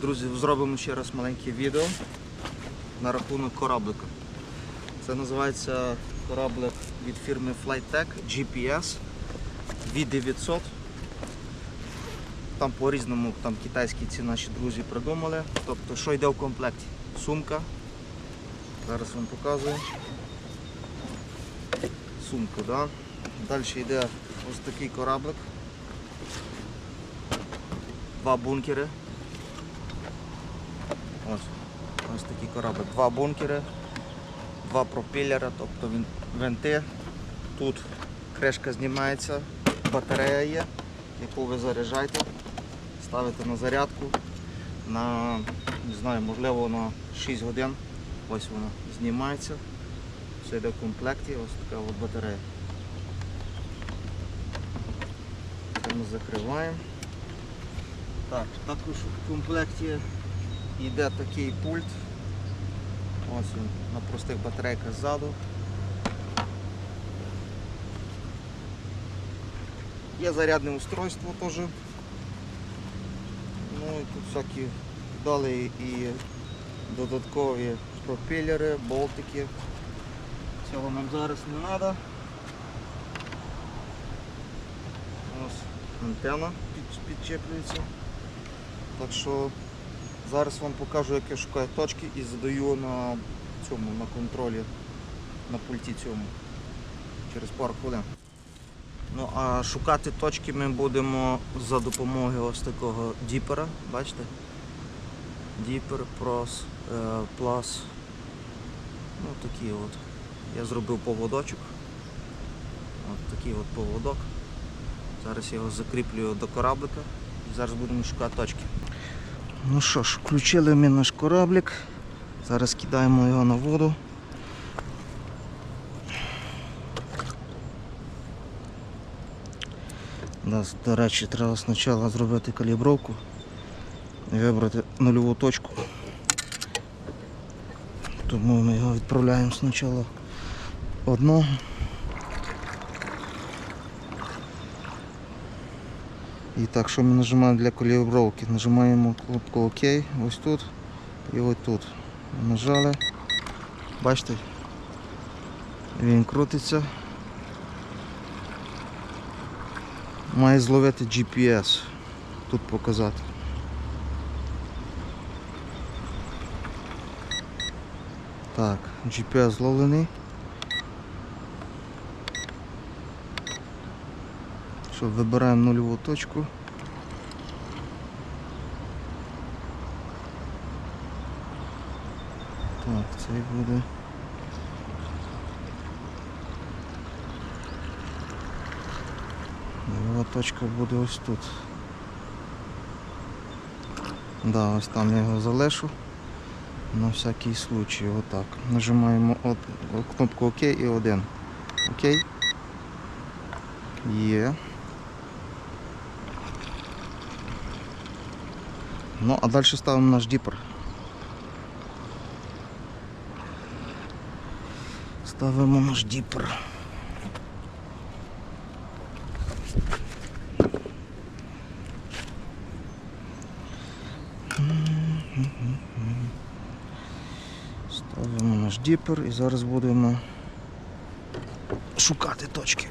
Друзі, зробимо ще раз маленьке відео на рахунок кораблика. Це називається кораблик від фірми Flytech GPS V900. Там по-різному китайські ці наші друзі придумали. Тобто, що йде в комплекті? Сумка. Зараз вам показую. Сумку, да? Далі йде ось такий кораблик. Два бункери. Ось, ось такий кораблик. Два бункери, два пропелера, тобто винти. Тут кришка знімається, батарея є, яку ви заряджаєте, ставите на зарядку на, не знаю, можливо на 6 годин. Ось вона знімається. Все йде в комплекті, ось така от батарея. Це ми закриваємо. Так, також в комплекті йде такий пульт. Ось він на простих батарейках ззаду. Є зарядне устройство теж. Ну і тут всякі дали і додаткові пропелери, болтики. Цього нам зараз не треба. Ось антенна підчеплюється. Так що зараз вам покажу, як я шукаю точки і задаю на цьому, на контролі, на пульті цьому через пару хвилин. Ну а шукати точки ми будемо за допомогою ось такого діпера, бачите? Діпер, прос, е, плас. Ну такі от. Я зробив поводочок. От такий от поводок. Зараз я його закріплюю до кораблика і зараз будемо шукати точки. Ну що ж, включили ми наш кораблик. Зараз кидаємо його на воду. Нас, до речі, треба спочатку зробити калібровку і вибрати нульову точку. Тому ми його відправляємо спочатку одного. І так, що ми нажимаємо для калібровки? Нажимаємо кнопку ОК, ось тут і ось тут. Нажали. Бачите? Він крутиться. Має зловити GPS. Тут показати. Так, GPS зловлений. Що, вибираємо нульову точку. Так, це буде. Нульова точка буде ось тут. Да, ось там я його залишу. На всякий случай, отак. Нажимаємо от, кнопку ОК і один. Окей. Є. Ну, а далі ставимо наш діпер. Ставимо наш діпер. Ставимо наш діпер і зараз будемо шукати точки.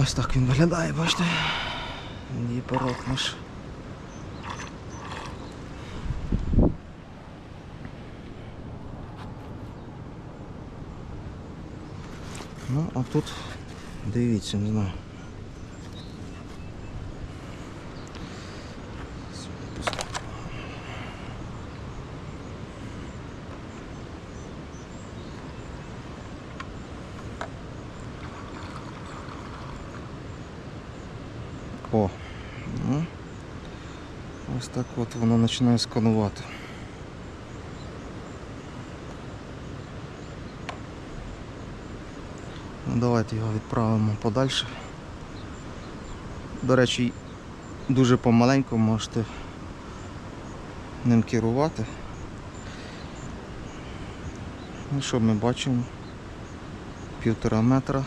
Ось так він виглядає, бачите? Діперок наш. Ну, а тут дивіться, не знаю. О, ну, ось так от воно починає сканувати. Ну, давайте його відправимо подальше. До речі, дуже помаленьку можете ним керувати. Ну що ми бачимо? Півтора метра.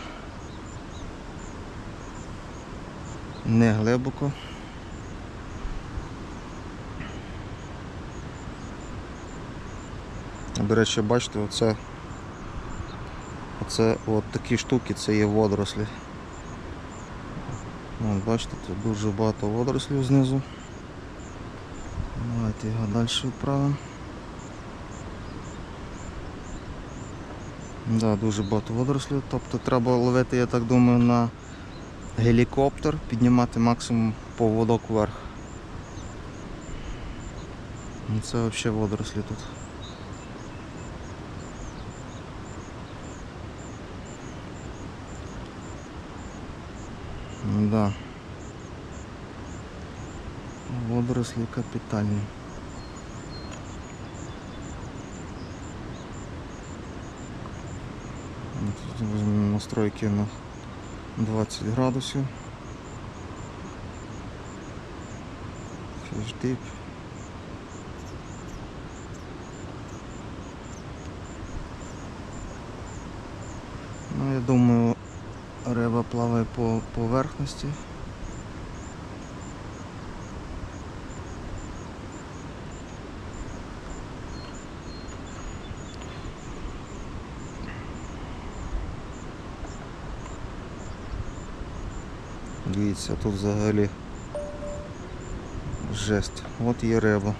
Не глибоко. До речі, бачите, оце, оце от такі штуки, це є водорослі. От, бачите, тут дуже багато водорослів знизу. Давайте його далі відправимо. Да, дуже багато водорослів. Тобто треба ловити, я так думаю, на гелікоптер, піднімати максимум поводок вверх. Ну, Це взагалі водорослі тут. Да. Водорослі капітальні. Візьмемо настройки на 20 градусів. Фіждип. Ну, я думаю, риба плаває по поверхності. Дивіться, тут взагалі жесть. От є.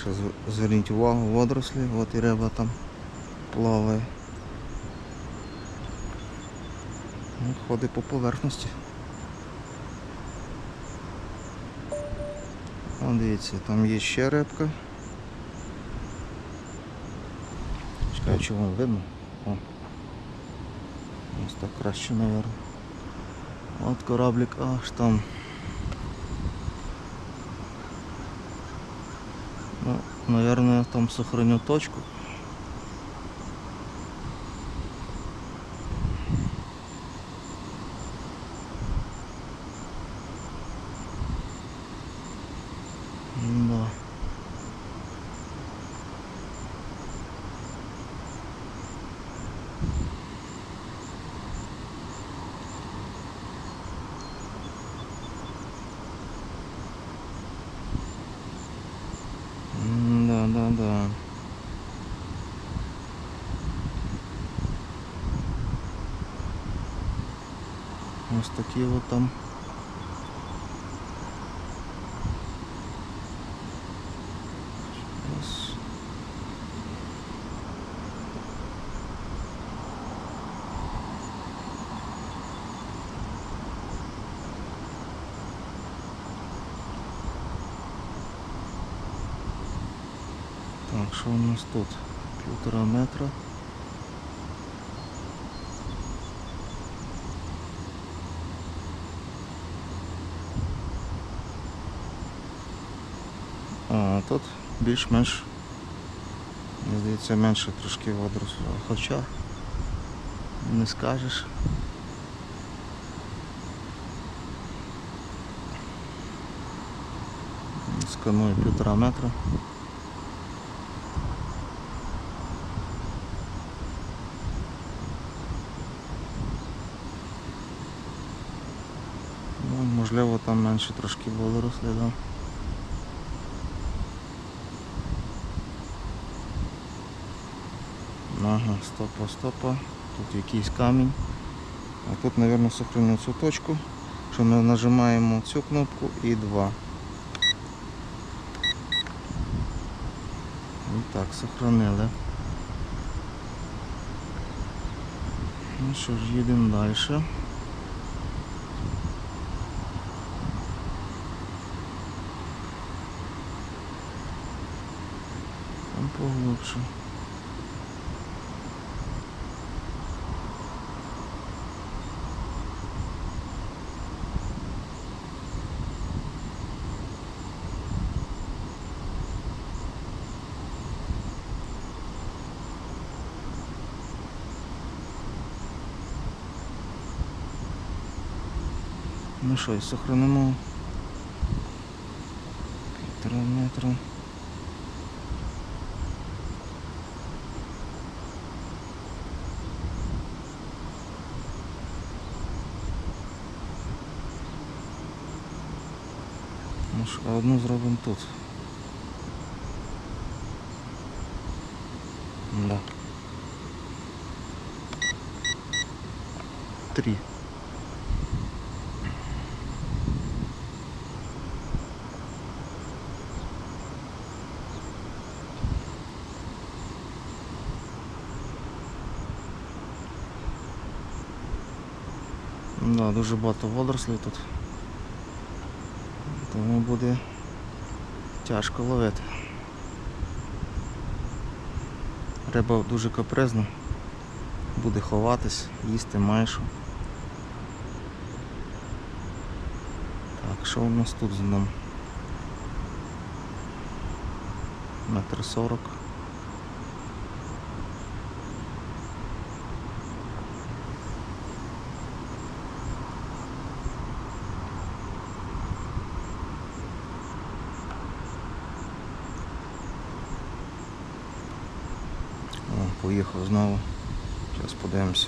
Ще зв- зверніть увагу, водорослі, от і риба там плаває. Ну, Ходить по поверхності. О, дивіться, там є ще рибка. Чекаю, вам видно? О. Ось так краще, мабуть. От кораблик аж там. Ну, наверное, там сохраню точку. Ось такі от там. Так, що у нас тут? Півтора метра. А тут більш-менш, мені здається, менше трошки водорослю. Хоча не скажеш. Сканую півтора метра. Ну, можливо, там менше трошки водорослі, да. Ага, стопа, стопа. Тут якийсь камінь. А тут, мабуть, сохраню цю точку, що ми нажимаємо цю кнопку і два. І так, сохранили. Ну що ж, їдемо далі. Там поглубше. Ну що, і сохранимо півтора метра. Ну ж, а одну зробимо тут. Да. Три. Да, дуже багато водорослів тут. Тому буде тяжко ловити. Риба дуже капризна. Буде ховатись, їсти майшу. Так, що у нас тут з ним? Метр сорок. О, поїхав знову. Зараз подивимося.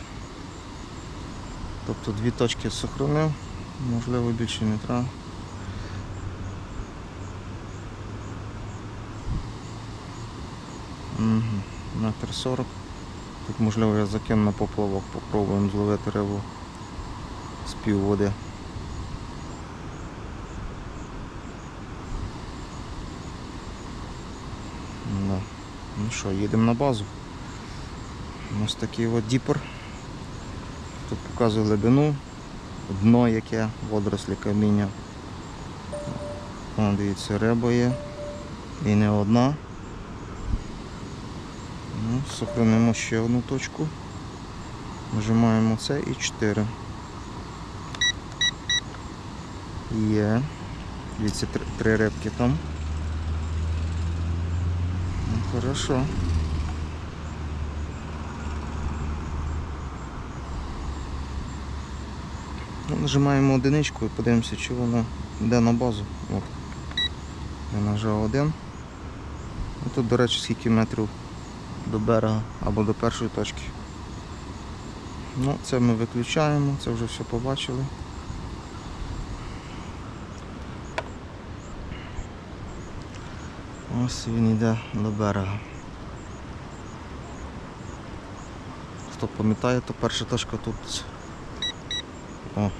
Тобто дві точки сохранив, можливо більше не треба. Метр сорок. Тут можливо я закину на поплавок, попробуємо зловити рибу з пів води. Ну що, їдемо на базу. У нас такий от діпер. Тут показує глибину, дно яке, водорослі каміння. О, дивіться, риба є. І не одна. Ну, сохранимо ще одну точку. Нажимаємо це і 4. Є. Дивіться, три рибки там. Ну, хорошо. Нажимаємо одиничку і подивимося, чи воно йде на базу. От. Я нажав один. Ну, Тут, до речі, скільки метрів до берега або до першої точки. Ну, це ми виключаємо, це вже все побачили. Ось він йде до берега. Хто пам'ятає, то перша точка тут. О,